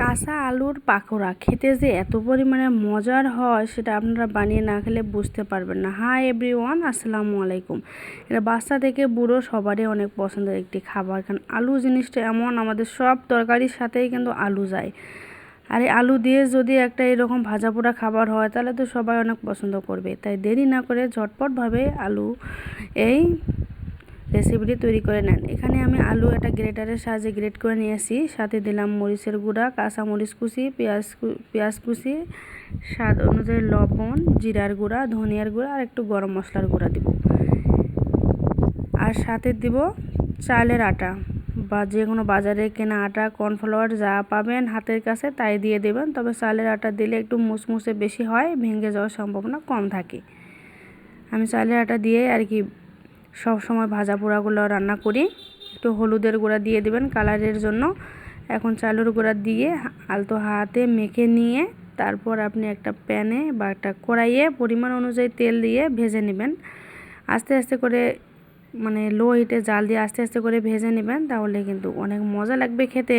কাঁচা আলুর পাকোড়া। খেতে যে এত পরিমাণে মজার হয়, সেটা আপনারা বানিয়ে না খেলে বুঝতে পারবেন না। হাই এভরি ওয়ান আসসালামু আলাইকুম। এটা বাচ্চা থেকে বুড়ো সবারই অনেক পছন্দের একটি খাবার। কারণ আলু জিনিসটা এমন, আমাদের সব তরকারির সাথেই কিন্তু আলু যায়। আর এই আলু দিয়ে যদি একটা এরকম ভাজা পোড়া খাবার হয়, তাহলে তো সবাই অনেক পছন্দ করবে। তাই দেরি না করে ঝটপটভাবে আলু এই রেসিপিটি তৈরি করে নেন। এখানে আমি আলু একটা গ্রেটারের সাহায্যে গ্রেট করে নিয়েছি সাথে দিলাম মরিচের গুঁড়া কাঁচা মরিচ কুচি, পেঁয়াজ পেঁয়াজ কুচি, স্বাদ অনুযায়ী লবণ, জিরার গুঁড়া, ধনিয়ার গুঁড়া আর একটু গরম মশলার গুঁড়া দিব। আর সাথে দিব চালের আটা বা যে কোনো বাজারে কেনা আটা, কর্নফ্লাওয়ার যা পাবেন হাতের কাছে তাই দিয়ে দেবেন। তবে চালের আটা দিলে একটু মুসমুসে বেশি হয়, ভেঙে যাওয়ার সম্ভাবনা কম থাকে। আমি চালের আটা দিয়ে আর কি সব সময় ভাজা পোড়াগুলো রান্না করি। একটু হলুদের গুঁড়া দিয়ে দেবেন কালারের জন্য। এখন চালুর গুঁড়া দিয়ে আলতো হাতে মেখে নিয়ে তারপর আপনি একটা প্যানে বা একটা কড়াইয়ে পরিমাণ অনুযায়ী তেল দিয়ে ভেজে নেবেন। আস্তে আস্তে করে মানে লো হিটে জাল দিয়ে আস্তে আস্তে করে ভেজে নেবেন তাহলে কিন্তু অনেক মজা লাগবে খেতে।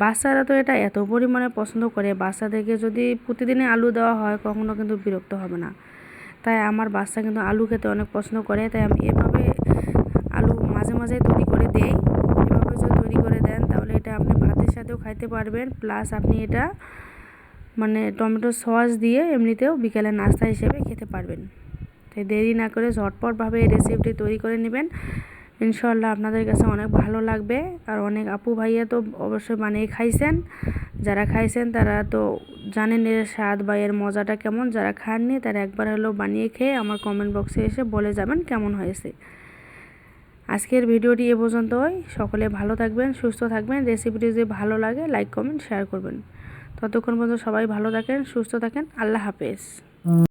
বাচ্চারা তো এটা এত পরিমাণে পছন্দ করে। বাচ্চাদেরকে যদি প্রতিদিনে আলু দেওয়া হয় কখনো কিন্তু বিরক্ত হবে না। তাই আমার বাচ্চা কিন্তু আলু খেতে অনেক পছন্দ করে, তাই আমি এভাবে আলু মাঝে মাঝে তৈরি করে দেই। এভাবে যদি তৈরি করে দেন, তাহলে এটা আপনি ভাতের সাথেও খাইতে পারবেন। প্লাস আপনি এটা মানে টমেটো সস দিয়ে এমনিতেও বিকেলে নাস্তা হিসেবে খেতে পারবেন। তাই দেরি না করে ঝটপটভাবে এই রেসিপিটি তৈরি করে নেবেন। ইনশাল্লাহ আপনাদের কাছে অনেক ভালো লাগবে। আর অনেক আপু ভাইয়া তো অবশ্যই বানিয়ে খাইছেন। যারা খাইছেন তারা তো জানেন এর স্বাদ বা এর মজাটা কেমন। যারা খাননি তারা একবার হলেও বানিয়ে খেয়ে আমার কমেন্ট বক্সে এসে বলে যাবেন কেমন হয়েছে। আজকের ভিডিওটি এ পর্যন্তই। সকলে ভালো থাকবেন, সুস্থ থাকবেন। রেসিপিটি যদি ভালো লাগে লাইক কমেন্ট শেয়ার করবেন। ততক্ষণ পর্যন্ত সবাই ভালো থাকেন, সুস্থ থাকেন। আল্লাহ হাফেজ।